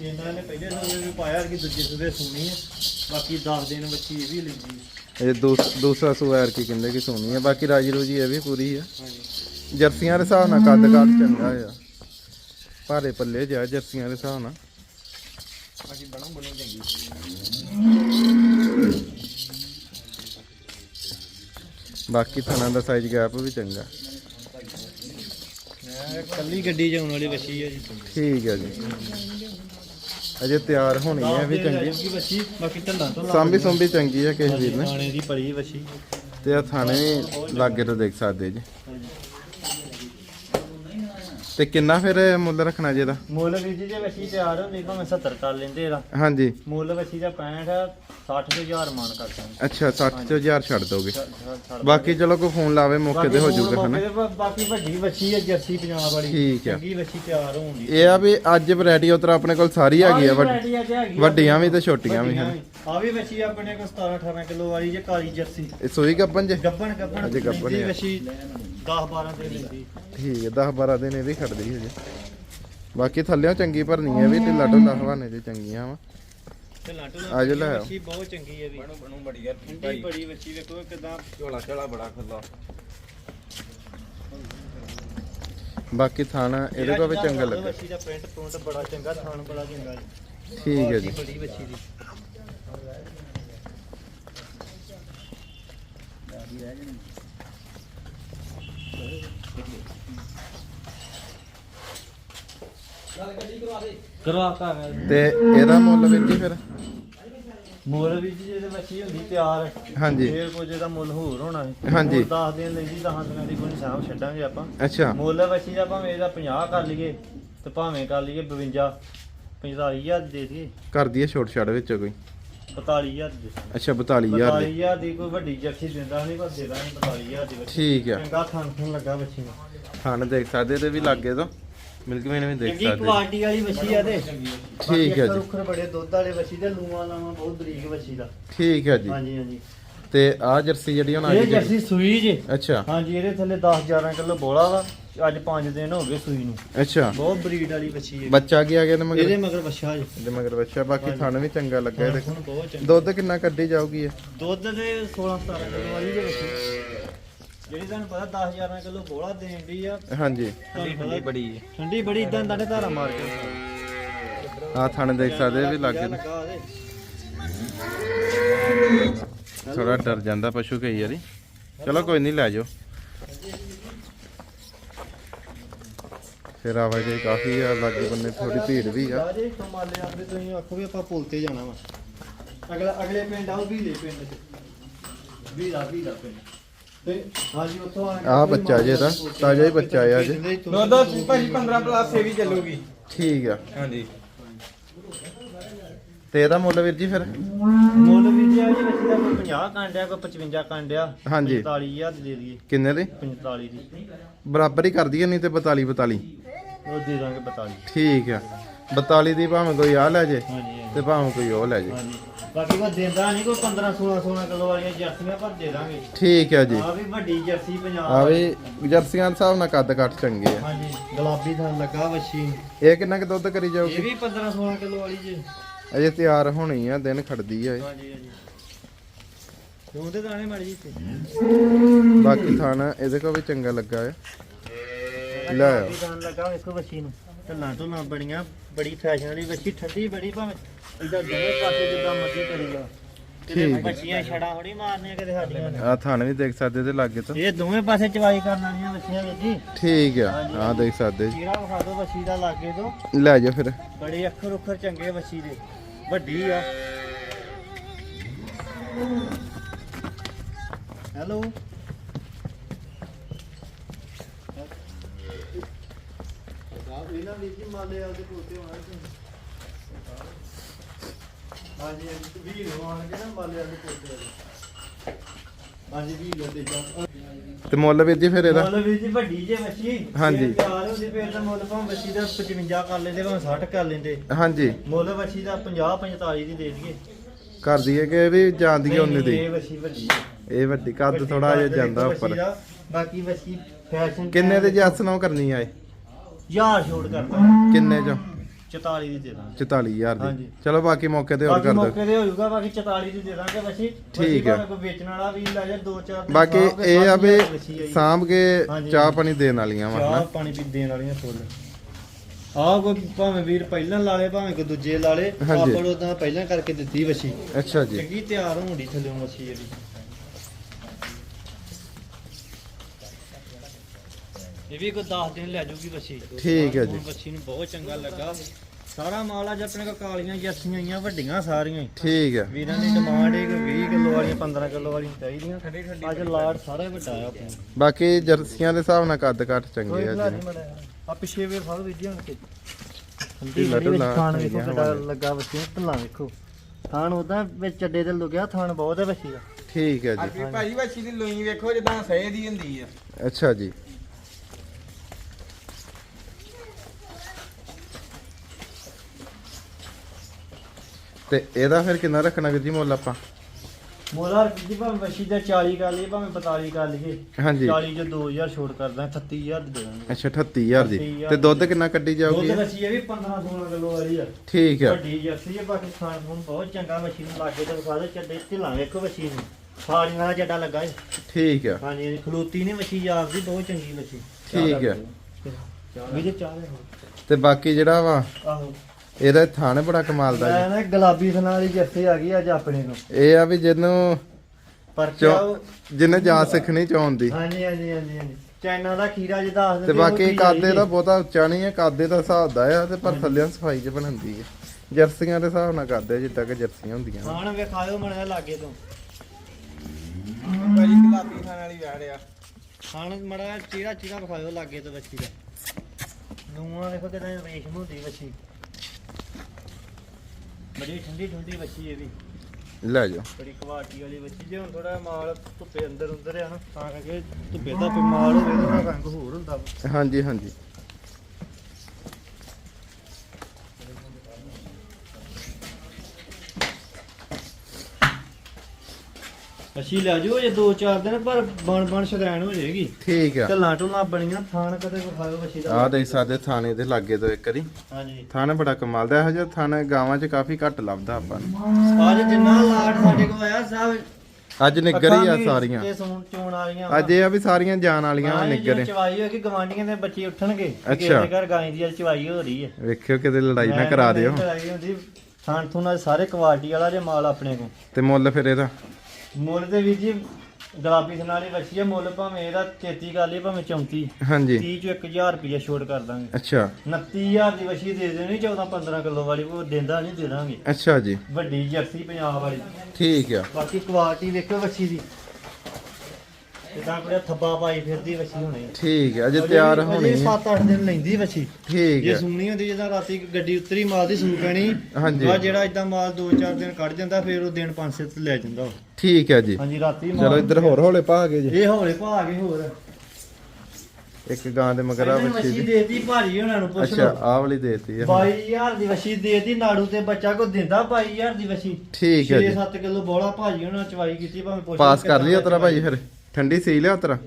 ਇਹਨਾਂ ਨੇ ਪਹਿਲੇ ਸੂਬੇ ਵੀ ਪਾਇਆ ਕਿ ਦੂਜੇ ਸੂਬੇ ਸੂਣੀ ਹੈ ਬਾਕੀ 10 ਦਿਨ ਵੱਛੀ ਇਹ ਵੀ ਲੈਂਦੀ ਹੈ ਇਹ ਦੂਸ- ਦੂਸਰਾ ਸੂਐਰ ਕੀ ਕਹਿੰਦੇ ਕਿ ਸੋਹਣੀ ਆ ਬਾਕੀ ਰਾਜੀ ਰੋਜੀ ਇਹ ਵੀ ਪੂਰੀ ਆ। ਹਾਂਜੀ। ਜਰਸੀਆਂ ਦੇ ਹਿਸਾਬ ਨਾਲ ਕੱਦ ਕਾਠ ਚੰਗਾ ਆ। ਭਾਰੇ ਪੱਲੇ ਜਾ ਜਰਸੀਆਂ ਦੇ ਹਿਸਾਬ ਨਾਲ। ਬਾਕੀ ਬਣਾ ਬਣੀ ਚੰਗੀ। ਬਾਕੀ ਥਣਾ ਦਾ ਸਾਈਜ਼ ਗੈਪ ਵੀ ਚੰਗਾ। ਕੱਲੀ ਗੱਡੀ ਚ ਆਉਣ ਵਾਲੀ ਵੱਛੀ ਹੈ ਜੀ। ਠੀਕ ਹੈ ਜੀ। ਅਜੇ ਤਿਆਰ ਹੋਣੀ ਹੈ ਵੀ ਚੰਗੀ। ਵੱਛੀ ਬਾਕੀ ਢੰਡਾਂ ਤੋਂ ਸਾਂਭੀ ਸੁੰਭੀ ਚੰਗੀ ਹੈ ਕਿਸੇ ਵੀਰ ਨੇ। ਖਾਣੇ ਦੀ ਪਲੀ ਵੱਛੀ ਤੇ ਆ ਥਾਣੇ ਲਾਗੇ ਤੋਂ ਦੇਖ ਸਕਦੇ ਜੀ। ਤੇ ਕਿੰਨਾ ਫਿਰ ਮੁੱਲ ਰੱਖਣਾ ਜੀ ਇਹਦਾ? ਮੁੱਲ ਵੀਰ ਜੀ ਜੇ ਵੱਛੀ ਤਿਆਰ ਹੁੰਦੀ ਭਾਵੇਂ 70 ਕਰ ਲੈਂਦੇ ਇਹਦਾ। ਹਾਂਜੀ। ਮੁੱਲ ਵੱਛੀ ਦਾ 65 60 ਦੇ ਹਜ਼ਾਰ ਮਾਨ ਕਰ ਦਾਂਗੇ। ਅੱਛਾ 60 ਤੋਂ 1000 ਛੱਡ ਦੋਗੇ। ਬਾਕੀ ਚਲੋ ਕੋਈ ਫੋਨ ਲਾਵੇ ਮੌਕੇ ਤੇ ਹੋ ਜਾਊਗਾ ਹਨਾ? ਬਾਕੀ ਵੱਡੀ ਵੱਛੀ ਹੈ ਜਰਸੀ ਪੰਜਾਬ ਵਾਲੀ। ਠੀਕ ਆ। ਚੰਗੀ ਵੱਛੀ ਤਿਆਰ ਦੀ ਇਹ ਆ ਵੀ ਅੱਜ ਵੈਰਾਈਟੀ ਉਤਰ ਆਪਣੇ ਕੋਲ ਸਾਰੀ ਹੈਗੀ ਆ ਵੱਡੀ ਵੱਡੀਆਂ ਵੀ ਤੇ ਛੋਟੀਆਂ ਵੀ ਹਨ? ਆ ਵੀ ਵੱਛੀ ਆਪਣੇ ਕੋਲ 17 18 ਕਿਲੋ ਵਾਲੀ ਜੇ ਕਾਲੀ ਜਰਸੀ। ਇਹ ਸੂਈ ਗੱਪਨ ਜੇ? ਗੱਭਣ ਲੈਂਦੀ ਆ। ਵੱਛੀ 10 12 ਦੇ ਲੈਂਦੀ ਠੀਕ ਹੈ 10 12 ਦਿਨ ਇਹ ਵੀ ਖੜਦੀ ਹਜੇ। ਬਾਕੀ ਥੱਲਿਓਂ ਚੰਗੀ ਭਰਨੀ ਹੈ ਵੀ ਢਿੱਲਾ ਢੁੱਲਾ ਹਵਾਨੇ ਚ ਚੰਗੀਆਂ ਵਾ। ਤੇ ਲਾਟੂ ਆ ਜਾ ਲੈ ਆਓ। ਵੱਛੀ ਬਹੁਤ ਚੰਗੀ ਹੈ ਵੀ ਬਣੂ ਬਣੂ ਬੜੀ ਯਾਰ ਠੰਡੀ ਬੜੀ ਵੱਛੀ ਵੇਖੋ ਕਿਦਾਂ ਝੋਲਾ ਝੋਲਾ ਬੜਾ ਖੁੱਲਾ ਬਾਕੀ ਥਾਣਾ ਇਹਦੇ ਕੋਲ ਵੀ ਚੰਗਾ ਲੱਗਾ। ਵੱਛੀ ਦਾ ਪ੍ਰਿੰਟ ਪ੍ਰਿੰਟ ਬੜਾ ਚੰਗਾ ਥਾਣ ਬੜਾ ਚੰਗਾ ਜੀ। ਠੀਕ ਹੈ ਜੀ। ਬੜੀ ਵੱਛੀ ਦੀ। ਕਰਵਾਤਾ ਤੇ ਇਹਦਾ ਮੁੱਲ ਵੀਰ ਜੀ ਫਿਰ? ਮੁੱਲ ਵੀ ਜੀ ਜਿਹਦੇ ਵੱਛੀ ਹੁੰਦੀ ਤਿਆਰ। ਹਾਂਜੀ। ਫੇਰ ਕੁਝ ਇਹਦਾ ਮੁੱਲ ਹੋਰ ਹੋਣਾ। ਹੈ ਹਾਂਜੀ। 10 ਦਿਨ ਲੈਂਦੀ 10 ਦਿਨਾਂ ਦੀ ਕੋਈ ਸਾਂਭ ਛੱਡਾਂਗੇ ਆਪਾਂ। ਅੱਛਾ। ਮੁੱਲ ਵੱਛੀ ਦਾ ਭਾਵੇਂ ਇਹਦਾ 50 ਕਰ ਲਈਏ ਤੇ ਭਾਵੇਂ ਕਰ ਲਈਏ 52 45000 ਦੇ ਦਈਏ। ਕਰ ਦਈਏ ਛੋਟ ਛੜ ਵਿੱਚ ਕੋਈ। 45000 ਦੇ ਅੱਛਾ 42000 ਦੀ। 42000 ਦੀ ਕੋਈ ਵੱਡੀ ਜਰਸੀ ਦਿੰਦਾ ਨਹੀਂ ਪਰ ਦੇ ਦਾਂਗੇ 42000 ਦੀ ਠੀਕ ਆ। ਚੰਗਾ ਥਣ ਥਣ ਲੱਗਾ ਵੱਛੀ ਨੂੰ। ਥਾਣ ਦੇਖ ਸਕਦੇ ਤੇ ਵੀ ਲੱਗੇ ਤੋਂ। ਮਿਲਕ ਵੇਨ ਵੀ ਦੇਖ ਚੰਗੀ ਸਕਦੇ। ਕੁਆਲਿਟੀ ਵਾਲੀ ਵੱਛੀ ਆ ਤੇ। ਠੀਕ ਹੈ ਜੀ। ਰੁੱਖਰ ਬੜੇ ਦੁੱਧ ਵਾਲੇ ਵੱਛੀ ਤੇ ਲੂਆਂ ਲਾਵਾਂ ਬਹੁਤ ਬਰੀਕ ਵੱਛੀ ਦਾ। ਠੀਕ ਹੈ ਜੀ। ਹਾਂਜੀ ਹਾਂਜੀ। ਤੇ ਆ ਜਰਸੀ ਜਿਹੜੀ ਹੁਣ ਆ ਇਹ ਗਈ ਜਰਸੀ ਸੂਈ ਜੇ। ਅੱਛਾ। ਹਾਂਜੀ ਇਹਦੇ ਥੱਲੇ 10 11 ਕਿਲੋ ਬੋਲਾ ਵਾ। ਅੱਜ 5 ਦਿਨ ਹੋ ਗਏ ਸੂਈ ਨੂੰ। ਅੱਛਾ। ਬਹੁਤ ਬਰੀਡ ਵਾਲੀ ਵੱਛੀ ਹੈ। ਬੱਚਾ ਕੀ ਆ ਗਿਆ ਤੇ ਮਗਰ? ਇਹਦੇ ਮਗਰ ਵੱਛਾ ਜੀ। ਇਹਦੇ ਮਗਰ ਬੱਚਾ ਬਾਕੀ ਥਣ ਵੀ ਚੰਗਾ ਲੱਗਾ ਇਹਦੇ ਹੁਣ ਬਹੁਤ ਚੰਗਾ। ਦੁੱਧ ਕਿੰਨਾ ਕੱਢੀ ਜਾਊਗੀ ਇਹ? ਦੁੱਧ ਦੇ 16 17 ਕਿਲੋ ਵਾਲੀ ਦੇ ਵਿੱਚ ਜਿਹੜੀ ਤੁਹਾਨੂੰ ਪਤਾ 10 11 ਕਿਲੋ ਬੋਲਾ ਦੇਣ ਦੀ ਆ। ਹਾਂਜੀ। ਠੰਡੀ ਬੜੀ ਹੈ। ਠੰਡੀ ਬੜੀ ਇਦਾਂ ਤੁਹਾਡੇ ਧਾਰਾ ਮਾਰ ਕੇ। ਆ ਥਣ ਦੇਖ ਸਕਦੇ ਵੀ ਲੱਗੇ ਨੇ। ਲੱਗਾ ਉਹਦੇ। ਥੋੜਾ ਡਰ ਜਾਂਦਾ ਪਸ਼ੂ ਕਈ ਵਾਰੀ। ਚਲੋ ਕੋਈ ਨਹੀਂ ਲੈ ਜਾਓ। ਫਿਰ ਆਵਾਜਾਈ ਕਾਫੀ ਆ ਲਾਗੇ ਬੰਨੇ ਥੋੜੀ ਭੀੜ ਵੀ ਆ। ਆ ਜੇ ਇੱਥੋਂ ਮਾਲੇ ਆਉਂਦੇ ਤੁਸੀਂ ਆਖੋ ਵੀ ਆਪਾਂ ਪੁੱਲ ਤੇ ਜਾਣਾ ਵਾ। ਅਗਲਾ ਅਗਲੇ ਪਿੰਡ ਆਓ ਵੀਲੇ ਪਿੰਡ ਚ। ਵੀਲਾ ਵੀਲਾ ਪਿੰਡ। ਤੇ ਹਾਂਜੀ ਉੱਥੋਂ ਆ ਕੇ ਆਹ ਬੱਚਾ ਜੇ ਇਹਦਾ, ਤਾਜ਼ਾ ਹੀ ਬੱਚਾ ਆ ਜੇ। ਦੋ ਦੋ ਭਾਜੀ 15 ਪਲੱਸ ਇਹ ਵੀ ਚੱਲੂਗੀ। ਠੀਕ ਆ। ਹਾਂਜੀ। ਤੇ ਇਹਦਾ ਮੁੱਲ ਵੀਰ ਜੀ ਫਿਰ? ਮੁੱਲ ਵੀ ਜੀ ਆ ਜੀ ਵੈਸੇ ਦਾ ਕੋਈ 50 ਕਾਂਡਿਆ ਕੋਈ 55 ਕਾਂਡਿਆ ਹਾਂਜੀ। 45000 ਦੇ ਦਈਏ। ਕਿੰਨੇ ਦੇ? 45 ਦੀ। ਬਰਾਬਰ ਹੀ ਕਰ ਦਈਏ ਨਹੀਂ ਤੇ 42 42 ਉਹ ਦੇ ਦਾਂਗੇ 42 ਠੀਕ ਆ। 42 ਦੀ ਭਾਵੇਂ ਕੋਈ ਆ ਲੈ ਜੇ ਹਾਂਜੀ ਹਾਂਜੀ। ਤੇ ਭਾਵੇਂ ਕੋਈ ਉਹ ਲੈ ਜੇ। ਹਾਂਜੀ। ਬਾਕੀ ਉਹ ਦਿੰਦਾ ਨਹੀਂ ਕੋਈ 15 16 16 ਕਿਲੋ ਵਾਲੀਆਂ ਜਰਸੀਆਂ ਪਰ ਦੇ ਦਾਂਗੇ। ਠੀਕ ਆ ਜੀ। ਆ ਵੀ ਵੱਡੀ ਜਰਸੀ ਪੰਜਾਬ ਆ ਵੀ ਜਰਸੀਆਂ ਦੇ ਹਿਸਾਬ ਨਾਲ ਕੱਦ ਕੱਟ ਚੰਗੇ ਆ। ਹਾਂਜੀ ਗੁਲਾਬੀ ਥਾਂ ਲੱਗਾ ਵੱਛੀ। ਇਹ ਕਿੰਨਾ ਕੁ ਦੁੱਧ ਕਰੀ ਇਹ ਜਾਊਗੀ ਵੀ 15 16 ਕਿਲੋ ਵਾਲੀ ਜੀ। ਅਜੇ ਤਿਆਰ ਹੋਣੀ ਆ ਦਿਨ ਖੜਦੀ ਆ ਇਹ। ਹਾਂਜੀ ਹਾਂਜੀ। ਕਿਉਂ ਦੇ ਦਾਣੇ ਮਾੜੀ ਜੀ ਤੇ ਬਾਕੀ ਥਾਣਾ ਇਹਦੇ ਕੋਲ ਵੀ ਚੰਗਾ ਲੱਗਾ ਹੈ ਲੈ ਆਓ। ਥਾਂ ਲੱਗਾ ਨੂੰ। ਢੱਲਾਂ ਢੁੱਲਾਂ ਬੜੀਆਂ ਬੜੀ ਫੈਸ਼ਨ ਵਾਲੀ ਵੱਛੀ ਠੰਡੀ ਬੜੀ ਭਾਵੇਂ ਇਦਾਂ ਦੋਵੇਂ ਪਾਸੇ ਜਿੱਦਾਂ ਮਰਜ਼ੀ ਕਰੇਗਾ ਕਿਤੇ ਠੀਕ ਹੈ। ਬੱਚੀਆਂ ਛੜਾ ਥੋੜੀ ਮਾਰਨੀਆਂ ਕਿਤੇ ਸਾਡੀਆਂ। ਨੇ। ਆ ਥਾਣ ਵੀ ਦੇਖ ਸਕਦੇ ਤੇ ਲਾਗੇ ਤੋਂ। ਇਹ ਦੋਵੇਂ ਪਾਸੇ ਚਵਾਈ ਕਰਨ ਵਾਲੀਆਂ ਵੱਛੀਆਂ ਵੀਰ ਜੀ। ਠੀਕ ਆ ਆ ਦੇਖ ਸਕਦੇ ਜੀ। ਚੀਰਾ ਵਿਖਾ ਦਿਓ ਵੱਛੀ ਦਾ ਲਾਗੇ ਤੋਂ। ਲੈ ਜਾ ਫਿਰ। ਬੜੇ ਅੱਖਰ ਉੱਖਰ ਚੰਗੇ ਵੱਛੀ ਦੇ। ਵੱਡੀ ਆ। ਹੈਲੋ। ਹੀ ਮਾਲੇ ਆ ਦੇ ਕੋਤੇ ਹੋਣਾ ਸੀ ਹਾਂਜੀ ਹਾਂਜੀ ਵੀਰ ਹੋਣਗੇ ਨਾ ਮਾਲੇ ਆ ਦੇ ਕੋਤੇ ਵਾਲੇ। ਹਾਂਜੀ ਵੀਰ ਦੇ ਜਾ ਤੇ ਮੁੱਲ ਵੀਰ ਜੀ ਫਿਰ ਇਹਦਾ? ਮੁੱਲ ਵੀ ਜੀ ਵੱਡੀ ਜੇ ਵੱਛੀ। ਹਾਂਜੀ। ਜੇ ਤਿਆਰ ਹੁੰਦੀ ਫੇਰ ਤਾਂ ਮੁੱਲ ਭਾਵੇਂ ਵੱਛੀ ਦਾ 55 ਕਰ ਲੈਂਦੇ ਭਾਵੇਂ 60 ਕਰ ਲੈਂਦੇ। ਹਾਂਜੀ। ਮੁੱਲ ਵੱਛੀ ਦਾ 50 45 ਦੀ ਦੇ ਦਈਏ। ਕਰ ਦਈਏ ਕਿ ਇਹ ਵੀ ਜਾਂਦੀ ਉਹਨੇ ਦੀ। ਇਹ ਵੱਛੀ ਵੱਡੀ ਹੈ। ਇਹ ਵੱਡੀ ਕੱਦ ਥੋੜਾ ਜਿਹਾ ਜਾਂਦਾ ਉੱਪਰ। ਬਾਕੀ ਵੱਛੀ ਫੈਸ਼ਨ ਕਿੰਨੇ ਦੇ ਜੱਸ ਨੋ ਕਰਨੀ ਆ ਇਹ। ਯਾਰ ਛੋੜ ਕਰਦਾ ਕਿੰਨੇ ਚ? 44 ਦੀ ਦੇ ਦਾਂਗੇ। 44000 ਦੀ। ਹਾਂਜੀ। ਚਲੋ ਬਾਕੀ ਮੌਕੇ ਤੇ ਹੋਰ ਬਾਕੀ ਕਰ ਦਿਓ। ਮੌਕੇ ਤੇ ਹੋ ਜਾਊਗਾ ਬਾਕੀ 44 ਦੀ ਦੇ ਦਾਂਗੇ ਵੱਛੀ ਠੀਕ ਹੈ। ਕੋਈ ਵੇਚਣ ਵਾਲਾ ਵੀ ਲੈ ਜਾ ਦੋ ਚਾਰ ਦਿਨ ਬਾਕੀ ਸਾਂਭ ਕੇ ਇਹ ਆ ਵੀ ਸਾਂਭ ਕੇ ਹਾਂਜੀ। ਚਾਹ ਪਾਣੀ ਦੇਣ ਵਾਲੀਆਂ ਵਾ ਚਾਹ ਹਨਾ ਪਾਣੀ ਪੀ ਦੇਣ ਵਾਲੀਆਂ ਫੁੱਲ। ਆਹ ਕੋਈ ਭਾਵੇਂ ਵੀਰ ਪਹਿਲਾਂ ਲਾ ਲੇ ਭਾਵੇਂ ਕੋਈ ਦੂਜੇ ਲਾ ਲੇ ਹਾਂਜੀ। ਆਪਾਂ ਨੂੰ ਤਾਂ ਪਹਿਲਾਂ ਕਰਕੇ ਦਿੱਤੀ ਵੱਛੀ ਅੱਛਾ ਜੀ। ਚੰਗੀ ਤਿਆਰ ਹੋਣੀ ਥੱਲੇ ਵੱਛੀ ਇਹਦੀ। ਇਹ ਵੀ ਕੋਈ 10 ਦਿਨ ਲੈ ਜਾਊਗੀ ਬੱਚੀ ਠੀਕ ਹੈ ਜੀ। ਹੁਣ ਬੱਚੀ ਨੂੰ ਬਹੁਤ ਚੰਗਾ ਲੱਗਾ ਸਾਰਾ ਮਾਲ ਅੱਜ ਆਪਣੇ ਕੋਲ ਕਾਲੀਆਂ ਜਰਸੀਆਂ ਆਈਆਂ ਵੱਡੀਆਂ ਸਾਰੀਆਂ ਹੀ। ਠੀਕ ਹੈ ਵੀਰਾਂ ਦੀ ਡਿਮਾਂਡ ਹੈ ਕਿ 20 ਕਿਲੋ ਵਾਲੀਆਂ 15 ਕਿਲੋ ਵਾਲੀਆਂ ਚਾਹੀਦੀਆਂ ਅੱਜ ਲਾਟ ਸਾਰਾ ਹੀ ਵੱਡਾ ਆ ਆਪਣਾ ਬਾਕੀ ਜਰਸੀਆਂ ਦੇ ਹਿਸਾਬ ਨਾਲ ਕੱਦ ਕੱਟ ਚੰਗੇ ਕੋਈ ਆ ਖਿਲਾ ਜੀ ਨਹੀਂ ਮੜਿਆ ਆ ਪਿੱਛੇ ਵੇਰ ਫੜ ਵੀਡੀਓ ਹੁਣ ਕੇ ਢਿੱਲਾ ਢੁੱਲਾ ਖਾਣ ਵੇਖੋ ਹੈਗੀਆਂ ਕਿੱਡਾ ਹਵਾਲੇ। ਲੱਗਾ ਬੱਚੇ ਢੱਲਾ ਵੇਖੋ ਥਾਣ ਉਹਦਾ ਵਿੱਚ ਚੱਡੇ ਤੇ ਲੁਕਿਆ ਥਾਣ ਬਹੁਤ ਹੈ ਬੱਚੀ ਦਾ ਠੀਕ ਹੈ ਜੀ ਅਰਬੀ ਭਾਜੀ ਵੱਛੀ ਦੀ ਲੋਈ ਵੇਖੋ ਜਿੱਦਾਂ ਸਹੇ ਦੀ ਹੁੰਦੀ ਆ ਅੱਛਾ ਜੀ ਤੇ ਇਹਦਾ ਫਿਰ ਕਿੰਨਾ ਰੱਖਣਾ ਵੀਰ ਜੀ ਮੁੱਲ ਆਪਾਂ? ਮੋਲਾ ਜੀ ਭਾਵੇਂ ਦਾ 40 ਕਰ ਲਈਏ ਭਾਵੇਂ 45 ਕਰ ਲਈਏ। ਹਾਂਜੀ। 40 ਜੋ 2000 ਛੋਟ ਕਰਦਾ 38000 ਦੇ ਦਾਂਗੇ ਅੱਛਾ 38000 ਦੀ 38,000 ਤੇ ਦੁੱਧ ਕਿੰਨਾ ਕੱਢੀ ਜਾਊਗੀ? ਦੁੱਧ ਬੱਚੀ ਇਹ ਵੀ 15 16 ਕਿਲੋ ਵਾਲੀ ਆ। ਠੀਕ ਹੈ ਵੱਡੀ ਜਰਸੀ ਹੈ ਬਾਕੀ ਖਾਣ ਖੂਨ ਬਹੁਤ ਚੰਗਾ ਬੱਚੀ ਨੂੰ ਲਾਗੇ ਤੇ ਵਿਖਾ ਦੇ ਚੱਡੇ ਢਿੱਲਾਂ ਵੇਖੋ ਬੱਚੀ ਨੂੰ। ਫਾੜੀਆਂ ਦਾ ਚੱਡਾ ਲੱਗਾ ਹੈ ਠੀਕ ਹੈ ਹਾਂਜੀ ਖਲੋਤੀ ਨੇ ਬੱਚੀ ਜਾਪਦੀ ਬਹੁਤ ਚੰਗੀ ਬੱਚੀ ਠੀਕ ਹੈ ਵੀ ਜੇ ਚਾਹ ਦੇ ਤੇ ਬਾਕੀ ਜਿਹੜਾ ਵਾ ਆਹੋ। ਇਹਦਾ ਥਾਣੇ ਬੜਾ ਕਮਾਲ ਦਾ ਮੈਂ ਨਾ ਗੁਲਾਬੀ ਥਣਾ ਵਾਲੀ ਜਰਸੀ ਆ ਗਈ ਅੱਜ ਆਪਣੇ ਨੂੰ। ਜੀ ਇਹ ਆ ਵੀ ਜਿਹਨੂੰ ਪਰ ਚੋ ਜਿਹਨੇ ਜਾ ਸਿੱਖਣੀ ਚਾਹੁੰਦੀ ਹਾਂਜੀ ਹਾਂਜੀ ਹਾਂਜੀ ਹਾਂਜੀ। ਚਾਈਨਾ ਦਾ ਖੀਰਾ ਜਿਹਾ ਦੱਸ ਤੇ ਬਾਕੀ ਕਾਦੇ ਦਾ ਜੀ। ਬਹੁਤਾ ਉੱਚਾ ਨਹੀਂ ਹੈ ਕਾਦੇ ਦਾ ਹਿਸਾਬ ਦਾ ਆ ਤੇ ਪਰ ਥੱਲਿਆਂ ਸਫ਼ਾਈ ਚ ਬਣਦੀ ਹੈ। ਜਰਸੀਆਂ ਦੇ ਹਿਸਾਬ ਨਾਲ ਕਰਦੇ ਆ ਜਿੱਦਾਂ ਕਿ ਜਰਸੀਆਂ ਹੁੰਦੀਆਂ ਖਾਣ ਵੇਖਾਇਓ ਮਣੇ ਲਾਗੇ ਤੋਂ। ਭਾਜੀ ਗੁਲਾਬੀ ਖਾਣ ਵਾਲੀ ਵੈੜ ਆ। ਖਾਣ ਮੜਾ ਚੀਰਾ ਚੀਰਾ ਵਿਖਾਇਓ ਲਾਗੇ ਤੋਂ ਬੱਚੀ ਦਾ। ਨੂਆਂ ਦੇਖੋ ਕਿਦਾਂ ਰੇਸ਼ਮ ਹੁੰਦੀ ਬੱਚੀ ਬੜੀ ਠੰਡੀ ਠੰਡੀ ਬੱਚੀ ਇਹ ਵੀ। ਲੈ ਜਾਓ। ਬੜੀ ਕੁਆਲਿਟੀ ਵਾਲੀ ਬੱਚੀ ਜੇ ਹੁਣ ਥੋੜਾ ਮਾਲ ਧੁੱਪੇ ਅੰਦਰ ਅੰਦਰ ਆ ਨਾ ਤਾਂ ਕਰਕੇ ਧੁੱਪੇ ਦਾ ਮਾਲ ਹੋਵੇ ਤਾਂ ਰੰਗ ਹੋਰ ਹੁੰਦਾ। ਵਾ। ਹਾਂਜੀ ਹਾਂਜੀ। ਅਸੀਂ ਲੈ ਜਾਓ ਜੇ 2-4 ਦਿਨ ਪਰ ਬਣ ਬਣ ਸ਼ਰੈਣ ਹੋ ਜਾਏਗੀ। ਠੀਕ ਆ। ਢੱਲਾਂ ਢੁੱਲਾਂ ਬਣੀਆਂ ਥਾਣ ਕਦੇ ਵਿਖਾਇਓ ਬੱਚੀ ਦਾ। ਆ ਦੇਖ ਸਕਦੇ ਥਾਣੇ ਦੇ ਲਾਗੇ ਤੋਂ ਇੱਕ ਵਾਰੀ। ਹਾਂਜੀ। ਥਾਣੇ ਬੜਾ ਕਮਾਲ ਦਾ ਇਹੋ ਜਿਹਾ ਥਾਣੇ ਗਾਵਾਂ 'ਚ ਕਾਫੀ ਘੱਟ ਲੱਭਦਾ ਆਪਾਂ ਨੂੰ। ਅੱਜ ਜਿੰਨਾ ਲਾਟ ਸਾਡੇ ਕੋਲ ਆਇਆ ਸਭ ਅੱਜ ਨਿੱਗਰ ਹੀ ਆ ਸਾਰੀਆਂ। ਤੇ ਸੌਣ ਚੋਣ ਵਾਲੀਆਂ ਅੱਜ ਇਹ ਆ ਵੀ ਸਾਰੀਆਂ ਜਾਣ ਵਾਲੀਆਂ ਵਾ ਹਾਂ, ਨਿੱਗਰ ਜੇ ਚਵਾਈ ਹੋਏਗੀ ਗਵਾਂਡੀਆਂ ਦੇ ਬੱਚੇ ਉੱਠਣਗੇ। ਕਿ ਅੱਛਾ। ਕਿਸੇ ਦੇ ਘਰ ਗਾਂ ਦੀ ਅੱਜ ਚਵਾਈ ਹੋ ਰਹੀ ਹੈ। ਵੇਖਿਓ ਕਿਤੇ ਲੜਾਈ ਨਾ ਕਰਾ ਦਿਓ। ਲੜਾਈ ਹੁੰਦੀ। ਥਾਣ ਥੂਣਾ ਸਾਰੇ ਕੁਆਲਿਟੀ ਵਾਲਾ ਜੇ ਮਾਲ ਆਪਣੇ ਕੋਲ। ਤੇ ਮੁੱਲ ਫਿਰ ਇਹਦਾ? ਮੁੱਲ ਦੇ ਵੀਰ ਜੀ ਗੁਲਾਬੀ ਸਨਾਲੀ ਬੱਚੀ ਹੈ ਮੁੱਲ ਭਾਵੇਂ ਇਹਦਾ 33 ਕਰ ਲਈ ਭਾਵੇਂ 34 ਹਾਂਜੀ। 30 ਚ 1000 ਰੁਪਏ ਛੋਟ ਕਰ ਦਾਂਗੇ। ਅੱਛਾ। 29000 ਦੀ ਬੱਚੀ ਦੇ ਦੇਣੀ 14 15 ਕਿਲੋ ਵਾਲੀ ਉਹ ਦਿੰਦਾ ਨਹੀਂ ਦੇ ਦਾਂਗੇ। ਅੱਛਾ ਜੀ। ਵੱਡੀ ਜਰਸੀ ਪੰਜਾਬ ਵਾਲੀ। ਠੀਕ ਆ। ਬਾਕੀ ਕੁਆਲਿਟੀ ਵੇਖੋ ਬੱਚੀ ਦੀ। ਜਿੱਦਾਂ ਕੋਈ ਥੱਬਾ ਪਾਈ ਫਿਰਦੀ ਬੱਚੀ ਹੋਣੀ ਠੀਕ ਆ ਅਜੇ ਤਿਆਰ ਹੋਣੀ ਆ। 7-8 ਦਿਨ ਲੈਂਦੀ ਬੱਚੀ ਠੀਕ ਜੇ ਆ। ਸੂਣੀ ਹੁੰਦੀ ਜਦੋਂ ਰਾਤੀ ਗੱਡੀ ਉਤਰੀ ਮਾਲ ਦੀ ਸੂ ਪੈਣੀ ਹਾਂਜੀ। ਆ ਜਿਹੜਾ ਇਦਾਂ ਮਾਲ 2-4 ਦਿਨ ਕੱਢ ਜਾਂਦਾ ਫਿਰ ਉਹ ਦਿਨ 5-7 ਤੇ ਲੈ ਜਾਂਦਾ ਉਹ। ਠੀਕ ਆ ਜੀ। ਹਾਂਜੀ ਰਾਤੀ ਮਾਲ ਚਲੋ ਇੱਧਰ ਹੋਰ ਹੌਲੇ ਪਾ ਗਏ ਜੀ। ਇਹ ਹੌਲੇ ਭਾ ਗਏ ਹੋਰ। ਇੱਕ ਗਾਂ ਦੇ ਮਗਰ ਇਹਨੇ ਬੱਚੀ ਵਸ਼ੀ ਦੀ। ਦੇਤੀ ਭਾਜੀ ਉਹਨਾਂ ਨੂੰ ਪੁੱਛ ਅੱਛਾ ਲਓ। ਆਹ ਵਾਲੀ ਦੇਤੀ ਆ। 22000 ਦੀ ਵਸ਼ੀ ਦੇਤੀ ਨਾੜੂ ਤੇ ਬੱਚਾ ਕੋ ਦਿੰਦਾ 22000 ਦੀ ਵਸ਼ੀ ਠੀਕ ਹੈ ਜੀ। 6-7 ਕਿਲੋ ਬੋਲਾ ਭਾਜੀ ਉਹਨਾਂ ਚਵਾਈ ਕੀਤੀ ਭਾਵੇਂ ਪੁੱਛ ਪਾਸ ਲਓ ਕਰ ਲਈ ਕਿੱਦਾਂ ਉਤਰਾ ਭਾਈ ਫਿਰ। ਠੰਡੀ ਸੀ ਲਿਆ ਉਤਰਾ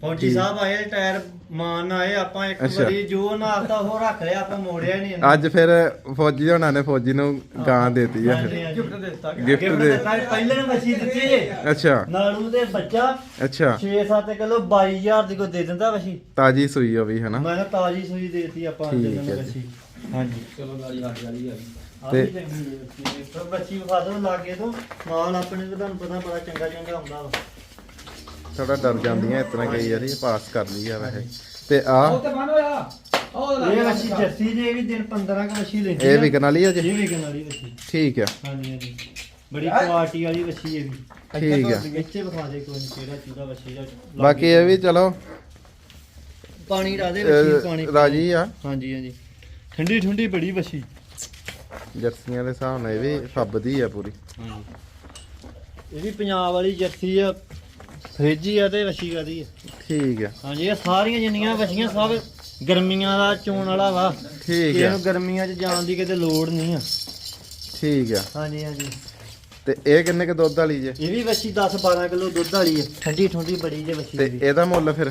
ਫੌਜੀ ਸਾਹਿਬ ਆਏ ਟਾਇਰ ਮਾਨ ਆਏ ਆਪਾਂ ਇੱਕ ਅੱਛਾ। ਵਾਰੀ ਜੋ ਨਾਲਤਾ ਉਹ ਰੱਖ ਲਿਆ ਆਪਾਂ ਮੋੜਿਆ ਨਹੀਂ ਇਹਨੂੰ। ਅੱਜ ਫਿਰ ਫੌਜੀ ਹੋਣਾ ਨੇ ਫੌਜੀ ਨੂੰ ਗਾਂ ਦੇਤੀ ਆ ਹਾਂਜੀ, ਫਿਰ ਹਾਂਜੀ। ਗਿਫਟ ਗਿਫਟ ਦੇ। ਦਿੱਤਾ ਪਹਿਲੇ ਨੇ ਵਸ਼ੀ ਦਿੱਤੀ ਜੇ। ਅੱਛਾ। ਨਾੜੂ ਦੇ ਬੱਚਾ। ਅੱਛਾ। 6-7 ਕਿਲੋ 22000 ਦੀ ਕੋ ਦੇ ਦਿੰਦਾ ਵਸ਼ੀ ਤਾਜੀ ਸੂਈ ਹੋਈ ਹਨਾ? ਮੈਂ ਕਿਹਾ ਤਾਜੀ ਸੂਈ ਦੇਤੀ ਆਪਾਂ ਠੀਕ ਦਿਨ ਹੈ ਵਸ਼ੀ ਹਾਂਜੀ। ਚਲੋ ਗਾਲੀ ਹੱਥ ਵਾਲੀ ਆ ਤੇ ਤੇ- ਪਰ ਬੱਚੀ ਵਿਖਾ ਦੋ ਲਾਗੇ ਤੋਂ। ਮਾਲ ਆਪਣੇ ਨੂੰ ਤੁਹਾਨੂੰ ਪਤਾ ਬੜਾ ਚੰਗਾ ਚੰਗਾ ਹੁੰਦਾ ਵਾ। ਥੋੜਾ ਡਰ ਜਾਂਦੀਆਂ ਇਤਨਾ ਕਈ ਵਾਰੀ ਪਾਸ ਕਰ ਲਈ ਆ ਵੈਸੇ। ਤੇ ਆ ਤੇ ਬੰਦ ਹੋਇਆ। ਉਹ ਇਹ ਵਸ਼ੀ ਜੱਸੀ ਜੇ ਇਹ ਵੀ ਦਿਨ 15 ਕ ਵਸ਼ੀ ਲੈਂਦੀ ਇਹ ਆ। ਵਿਕਣ ਵਾਲੀ ਆ ਜੀ? ਇਹ ਵਿਕਣ ਵਾਲੀ ਵਸ਼ੀ। ਠੀਕ ਆ। ਹਾਂਜੀ ਹਾਂਜੀ। ਬੜੀ ਕੁਆਲਿਟੀ ਵਾਲੀ ਵਸ਼ੀ ਇਹ ਵੀ। ਠੀਕ ਆ। ਇੱਥੇ ਵਿਖਾ ਦੇ ਕੋਈ ਨੀ ਕਿਹੜਾ ਚੂੜਾ ਵਸ਼ੀ ਦਾ ਬਾਕੀ ਇਹ ਵੀ ਚਲੋ। ਪਾਣੀ ਡਾ ਦੇ ਵਸ਼ੀ ਪਾਣੀ ਰਾਜੀ ਆ। ਹਾਂਜੀ ਹਾਂਜੀ। ਠੰਡੀ ਠੰਡੀ ਬੜੀ ਵਸ਼ੀ। ਜਰਸੀਆਂ ਦੇ ਹਿਸਾਬ ਨਾਲ ਇਹ ਵੀ ਫੱਬਦੀ ਆ ਪੂਰੀ। ਇਹ ਵੀ ਪੰਜਾਬ ਵਾਲੀ ਜਰਸੀ ਆ। ਫ੍ਰਿਜੀ ਆ ਤੇ ਵਸ਼ੀ ਕਾਦੀ ਆ। ਠੀਕ ਆ। ਹਾਂਜੀ ਇਹ ਸਾਰੀਆਂ ਜਿੰਨੀਆਂ ਵਸ਼ੀਆਂ ਸਭ ਗਰਮੀਆਂ ਦਾ ਚੋਣ ਵਾਲਾ ਵਾ। ਠੀਕ ਆ। ਇਹਨੂੰ ਗਰਮੀਆਂ 'ਚ ਜਾਣ ਦੀ ਕਿਤੇ ਲੋੜ ਨਹੀਂ ਆ। ਠੀਕ ਆ। ਹਾਂਜੀ ਹਾਂਜੀ। ਤੇ ਇਹ ਕਿੰਨੇ ਕ ਦੁੱਧ ਵਾਲੀ ਜੇ? ਇਹ ਵੀ ਵਸ਼ੀ 10 12 ਕਿਲੋ ਦੁੱਧ ਵਾਲੀ ਹੈ ਠੰਡੀ ਠੰਡੀ ਬੜੀ ਜੇ ਵਸ਼ੀ ਤੇ ਦੀ। ਇਹਦਾ ਮੁੱਲ ਫਿਰ?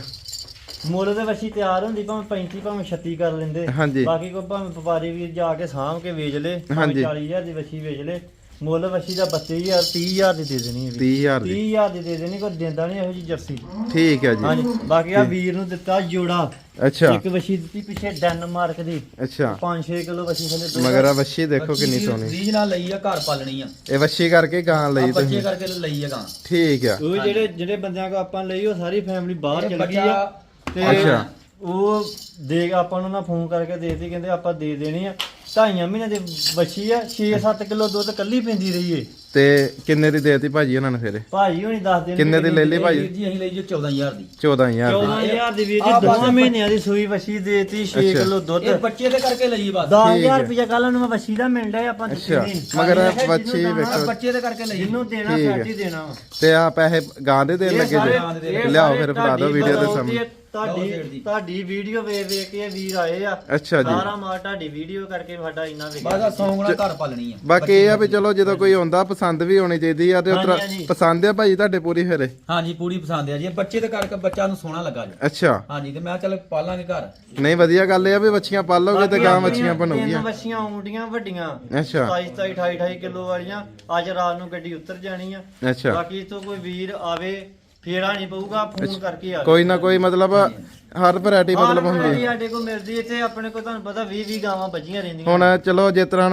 ਮੁੱਲ ਤੇ ਵਸ਼ੀ ਤਿਆਰ ਹੁੰਦੀ ਭਾਵੇਂ 35 ਭਾਵੇਂ 36 ਕਰ ਲੈਂਦੇ। ਹਾਂਜੀ। ਬਾਕੀ ਕੋ ਭਾਵੇਂ ਵਪਾਰੀ ਵੀਰ ਜਾ ਕੇ ਸਾਂਭ ਕੇ ਵੇਚ ਲੇ ਹਾਂਜੀ। ਭਾਵੇਂ 40000 ਦੀ ਵਸ਼ੀ ਵੇਚ ਲੇ। ਮੁੱਲ ਵਸ਼ੀ ਦਾ 32000 30000 ਦੀ ਦੇ ਦੇਣੀ ਹੈ 30000 ਦੀ। 30000 ਦੀ ਦੇ ਦੇਣੀ ਕੋਈ ਦਿੰਦਾ ਨਹੀਂ ਇਹੋ ਜੀ ਜਰਸੀ। ਠੀਕ ਆ ਜੀ। ਹਾਂਜੀ ਬਾਕੀ ਆ ਵੀਰ ਨੂੰ ਦਿੱਤਾ ਜੋੜਾ। ਅੱਛਾ। ਇੱਕ ਵਸ਼ੀ ਦਿੱਤੀ ਪਿੱਛੇ ਡੈਨਮਾਰਕ ਦੀ। ਅੱਛਾ। 5-6 ਕਿਲੋ ਵਸ਼ੀ ਥੱਲੇ ਮਗਰ ਆ ਵੱਛੀ ਦੇਖੋ ਕਿੰਨੀ ਸੋਹਣੀ। ਰੀਜ ਨਾਲ ਲਈ ਆ ਘਰ ਪਾਲਣੀ ਆ। ਇਹ ਵੱਛੀ ਕਰਕੇ ਗਾਂ ਲਈ ਤੁਸੀਂ। ਕਰਕੇ ਲਈ ਆ ਗਾਂ। ਠੀਕ ਆ। ਉਹ ਜਿਹੜੇ ਜਿਹੜੇ ਬੰਦਿਆਂ ਕੋ ਆਪਾਂ ਲਈ ਉਹ ਸਾਰੀ ਫੈਮਿਲੀ ਬਾਹਰ ਚਲ ਗਈ ਆ। ਤੇ ਅੱਛਾ। ਉਹ ਦੇ ਆਪਾਂ ਨੂੰ ਨਾ ਫੋਨ ਕਰਕੇ ਦੇਤੀ ਕਹਿੰਦੇ ਆਪਾਂ ਦੇ ਦੇਣੀ ਆ। ਢਾਈਆਂ ਮਹੀਨੇ ਦੀ ਬੱਚੀ ਆ 6-7 ਕਿਲੋ ਦੁੱਧ ਕੱਲੀ ਪੈਂਦੀ ਰਹੀ ਏ ਤੇ ਕਿੰਨੇ ਦੀ ਦੇਤੀ ਭਾਜੀ ਉਹਨਾਂ ਨੇ ਫਿਰ? ਭਾਜੀ ਹੁਣੀ ਦੱਸ ਦੇਣ ਕਿੰਨੇ ਦੀ ਲੈ ਲਈ ਭਾਜੀ ਜੀ ਅਸੀਂ ਲਈ ਜੀ 14000 ਦੀ 14000 ਦੀ 14000 ਦੀ ਵੀਰ ਜੀ ਦੋਵਾਂ ਮਹੀਨਿਆਂ ਦੀ ਸੂਈ ਬੱਚੀ ਦੇਤੀ 6 ਅੱਛਾ। ਕਿਲੋ ਦੁੱਧ ਇਹ ਬੱਚੇ ਦੇ ਕਰਕੇ ਲਈ ਬਸ ਠੀਕ ਹੈ। 10000 ਰੁਪਏ ਕੱਲ ਨੂੰ ਮੈਂ ਬੱਚੀ ਦਾ ਮਿਲ ਰਿਹਾ ਆਪਾਂ ਅੱਛਾ, ਨਹੀਂ। ਮਗਰ ਬੱਚੀ ਵੇਖੋ। ਦੇਣਾ, ਬੱਚੇ ਦੇ ਕਰਕੇ ਲਈ ਜਿਹਨੂੰ ਦੇਣਾ। ਫੈਟ ਦੇਣਾ। ਤੇ ਆ ਪੈਸੇ ਗਾਂ ਦੇ ਦੇਣ ਲੱਗੇ ਜੀ ਲਿਆਓ ਫਿਰ ਫੜਾ ਦਿਓ ਵੀਡੀਓ ਦੇ ਸਾਹਮਣੇ ਤੁਹਾਡੀ। ਤੁਹਾਡੀ ਵੀਡੀਓ ਵੇਖ ਵੇਖ ਕੇ ਵੀਰ ਆਏ ਆ। ਅੱਛਾ ਜੀ। ਸਾਰਾ ਮਾਰ ਤੁਹਾਡੀ ਵੀਡੀਓ ਕਰਕੇ ਸਾਡਾ ਇੰਨਾ ਬਸ ਵਿਕਿਆ ਆ ਸੌਂਗਣਾ ਘਰ ਪਾਲਣੀ ਆ। ਬਾਕੀ ਇਹ ਆ ਵੀ ਚਲੋ ਜਦੋਂ ਕੋਈ ਆਉਂਦਾ ਪਸੰਦ ਵੀ ਹੋਣੀ ਚਾਹੀਦੀ ਆ ਤੇ ਉਤਰਾ। ਪਸੰਦ ਆ ਭਾਜੀ ਤੁਹਾਡੇ ਪੂਰੀ ਫਿਰ? ਹਾਂਜੀ ਪੂਰੀ ਪਸੰਦ ਆ ਜੀ। ਬੱਚੇ ਦੇ ਕਰਕੇ ਬੱਚਾ ਨੂੰ ਸੋਹਣਾ ਲੱਗਾ ਜੀ। ਅੱਛਾ। ਹਾਂਜੀ ਤੇ ਮੈਂ ਚੱਲ ਪਾਲਾਂਗੇ ਘਰ। ਨਹੀਂ ਵਧੀਆ ਗੱਲ ਇਹ ਆ ਵੀ ਬੱਚੀਆਂ ਪਾਲੋਗੇ ਤੇ ਗਾਂ ਬੱਚੀਆਂ ਬਣੂਗੀਆਂ। ਬੱਚੀਆਂ ਆਉਂਦੀਆਂ ਵੱਡੀਆਂ। ਅੱਛਾ। 27 27 28 28 ਕਿਲੋ ਵਾਲੀਆਂ। ਅੱਜ ਰਾਤ ਨੂੰ ਗੱਡੀ ਉਤਰ ਜਾਣੀ ਆ। ਅੱਛਾ। ਬਾਕੀ ਇਤੋਂ ਕੋਈ ਵੀਰ ਆਵੇ ਫੇਰਾ ਨਹੀਂ ਪਊਗਾ ਫੋਨ ਕਰਕੇ ਆ ਕੋਈ ਨਾ ਕੋਈ ਮਤਲਬ ਹਰ ਵੈਰਾਈਟੀ ਮਤਲਬ ਹੁੰਦੀ ਹੈ। ਸਾਡੇ ਕੋਲ ਮਿਲਦੀ ਇੱਥੇ ਆਪਣੇ ਕੋਲ ਤੁਹਾਨੂੰ ਪਤਾ 20 20 ਗਾਵਾਂ ਬੱਜੀਆਂ ਰਹਿੰਦੀਆਂ ਹੁਣ ਚਲੋ ਜਿਸ ਤਰ੍ਹਾਂ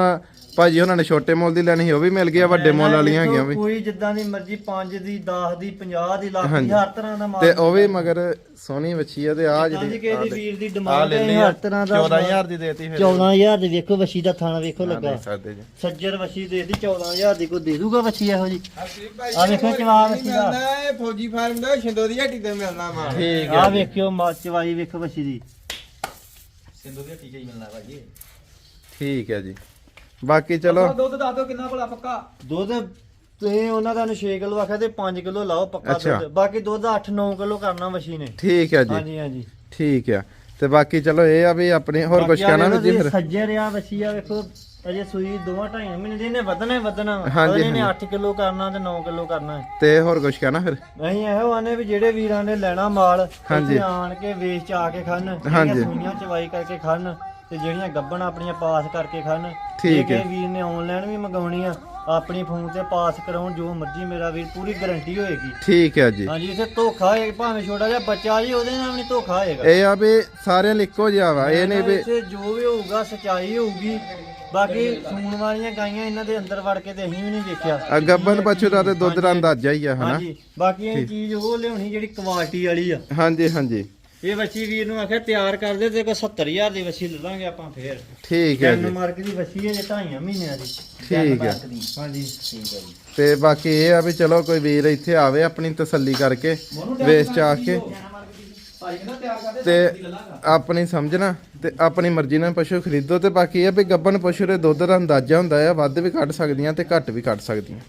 ਭਾਜੀ ਉਹਨਾਂ ਨੇ ਛੋਟੇ ਮੁੱਲ ਦੀ ਲੈਣੀ ਸੀ ਉਹ ਵੀ ਮਿਲ ਗਈ ਆ ਵੱਡੇ ਮੁੱਲ ਵਾਲੀਆਂ ਹੈਗੀਆਂ ਵੀ। ਕੋਈ ਜਿੱਦਾਂ ਦੀ ਮਰਜ਼ੀ 5 ਦੀ 10 ਦੀ 50 ਦੀ ਲੱਖ ਦੀ ਹਾਂਜੀ। ਹਰ ਤਰ੍ਹਾਂ ਦਾ ਮਾਲ ਤੇ ਉਹ ਵੀ ਮਗਰ ਸੋਹਣੀ ਬੱਚੀ ਆ ਤੇ ਆ ਦੀ ਜਿਹੜੀ ਕਿਸੇ ਦੀ ਵੀਰ ਦੀ ਆ ਡਿਮਾਂਡ ਹੈ ਹਰ ਤਰ੍ਹਾਂ ਦਾ 14000 ਦੀ ਦੇਤੀ ਫਿਰ। 14000 ਦੇ ਵੇਖੋ ਵਸ਼ੀ ਦਾ ਥਾਣਾ ਵੇਖੋ ਲੱਗਾ। ਦੇਖ ਸਕਦੇ ਜੀ। ਸੱਜਰ ਵਸ਼ੀ ਦੇ ਦੀ 14000 ਦੀ ਕੋਈ ਦੇ ਦੂਗਾ ਵਸ਼ੀ ਇਹੋ ਜੀ ਆਹ ਵੇਖੋ ਜਵਾਬ ਨਹੀਂ ਸੀਗਾ। ਮਿਲਦਾ ਇਹ ਫੌਜੀ ਫਾਰਮ ਦਾ ਸ਼ਿੰਦੋ ਦੀ ਹੱਟੀ ਤੇ ਮਿਲਣਾ ਵਾ। ਠੀਕ ਆ ਜੀ। ਵੇਖਿਓ ਮਾ ਚਵਾਈ ਵੇਖੋ ਵਸ਼ੀ ਦੀ। ਸਿੰਧੂ ਦੀ ਟੀਕੇ ਹੀ ਮਿਲਣਾ ਭਾਜੀ ਠੀਕ ਹੈ ਜੀ। ਬਾਕੀ ਚਲੋ ਦੁੱਧ ਦੱਸ ਦਿਓ ਕਿੰਨਾ ਭਲਾ ਪੱਕਾ ਦੁੱਧ ਤੁਸੀਂ ਉਹਨਾਂ ਦਾ ਨੂੰ 6 ਕਿਲੋ ਆਖਿਆ ਤੇ 5 ਕਿਲੋ ਲਾਓ ਪੱਕਾ ਅੱਛਾ। ਦੁੱਧ ਬਾਕੀ ਦੁੱਧ 8-9 ਕਿਲੋ ਕਰਨਾ ਵਸ਼ੀ ਨੇ ਠੀਕ ਹੈ ਜੀ ਹਾਂਜੀ ਹਾਂਜੀ ਠੀਕ ਆ ਤੇ ਬਾਕੀ ਚਲੋ ਇਹ ਆ ਵੀ ਆਪਣੇ ਹੋਰ ਕੁਝ ਬਾਕੀ ਆ ਕਹਿਣਾ ਵੇਖੋ ਜੀ ਤੁਸੀਂ ਫਿਰ ਸੱਜਰ ਆ ਵਸ਼ੀ ਆ ਵੇਖੋ ਅਜੇ ਸੂਈ ਦੋਵਾਂ ਢਾਈਆਂ ਮਹੀਨੇ ਦੀ ਨੇ ਵਧਣਾ ਹੀ ਵਧਣਾ ਵਾ। ਹਾਂਜੀ, ਹਾਂਜੀ। 8 ਕਿਲੋ ਕਰਨਾ ਤੇ 9 ਕਿਲੋ ਕਰਨਾ ਹੈ। ਤੇ ਹੋਰ ਕੁਝ ਕਹਿਣਾ ਫਿਰ ਅਸੀਂ ਇਹੋ ਆਨੇ ਵੀ ਜਿਹੜੇ ਵੀਰਾਂ ਨੇ ਲੈਣਾ ਮਾਲ ਹਾਂਜੀ। ਇੱਥੇ ਆਣ ਕੇ ਵੇਚ ਚ ਆ ਕੇ ਖਾਣ ਹਾਂਜੀ। ਜਿਹੜੀਆਂ ਸੂਈਆਂ ਚਵਾਈ ਕਰਕੇ ਖਾਣ ਤੇ ਜਿਹੜੀਆਂ ਗੱਬਣ ਆਪਣੀਆਂ ਪਾਸ ਕਰਕੇ ਖਾਣ ਠੀਕ ਹੈ। ਵੀਰ ਨੇ ਆਨਲਾਈਨ ਵੀ ਮੰਗਾਉਣੀ ਆ ਆਪਣੀ ਫੋਨ ਤੇ ਪਾਸ ਕਰਾਉਣ ਜੋ ਮਰਜ਼ੀ ਮੇਰਾ ਵੀਰ ਪੂਰੀ ਗਾਰੰਟੀ ਹੋਏਗੀ। ਠੀਕ ਹੈ ਜੀ। ਹਾਂਜੀ ਇਥੇ ਧੋਖਾ ਹੈ ਭਾਵੇਂ ਛੋਟਾ ਜਿਹਾ ਬੱਚਾ ਜੀ ਉਹਦੇ ਨਾਲ ਵੀ ਧੋਖਾ ਹੋਏਗਾ। ਇਹ ਆ ਵੀ ਸਾਰਿਆਂ ਲਈ ਇੱਕੋ ਜਿਹਾ ਵਾ ਇਹ ਨਹੀਂ ਵੀ ਇੱਥੇ ਜੋ ਵੀ ਹੋਊਗਾ ਸਚਾਈ ਹੋਊਗੀ। ਬਾਕੀ ਸੂਣ ਵਾਲੀਆਂ ਗਾਈਆਂ ਇਹਨਾਂ ਦੇ ਅੰਦਰ ਵੜ ਕੇ ਤੇ ਅਸੀਂ ਵੀ ਨਹੀਂ ਵੇਖਿਆ। ਆ ਗੱਬਨ ਪਛੂ ਦਾ ਤੇ ਦੁੱਧ ਦਾ ਅੰਦਾਜ਼ਾ ਹੀ ਆ ਹਨਾ? ਹਾਂਜੀ। ਬਾਕੀ ਇਹ ਚੀਜ਼ ਉਹ ਲਿਆਉਣੀ ਜਿਹੜੀ ਕੁਆਲਿਟੀ ਵਾਲੀ ਆ। ਹਾਂਜੀ ਹਾਂਜੀ। ਇਹ ਵੱਛੀ ਵੀਰ ਨੂੰ ਆਖਿਆ ਤਿਆਰ ਕਰ ਦੇ ਤੇ ਕੋ 70000 ਦੀ ਵੱਛੀ ਲੈ ਲਾਂਗੇ ਆਪਾਂ ਫੇਰ। ਠੀਕ ਹੈ ਜੀ। ਡੈਨਮਾਰਕ ਦੀ ਵੱਛੀ ਹੈ ਜੇ ਢਾਈਆਂ ਮਹੀਨਿਆਂ ਦੀ। ਠੀਕ ਹੈ। ਹਾਂਜੀ। ਠੀਕ ਹੈ ਜੀ। ਤੇ ਬਾਕੀ ਇਹ ਆ ਵੀ ਚਲੋ ਕੋਈ ਵੀਰ ਇੱਥੇ ਆਵੇ ਆਪਣੀ ਤਸੱਲੀ ਕਰਕੇ ਵੇਚ ਚਾ ਕੇ। ਤੇ ਆਪਣੀ ਸਮਝਣਾ ਤੇ ਆਪਣੀ ਮਰਜ਼ੀ ਨਾਲ ਪਸ਼ੂ ਖਰੀਦੋ ਤੇ ਬਾਕੀ ਇਹ ਵੀ ਗੱਬਨ ਪਸ਼ੂ ਦੇ ਦੁੱਧ ਦਾ ਅੰਦਾਜ਼ਾ ਹੁੰਦਾ ਆ ਵੱਧ ਵੀ ਕੱਢ ਸਕਦੀਆਂ ਤੇ ਘੱਟ ਵੀ ਕੱਢ ਸਕਦੀਆਂ।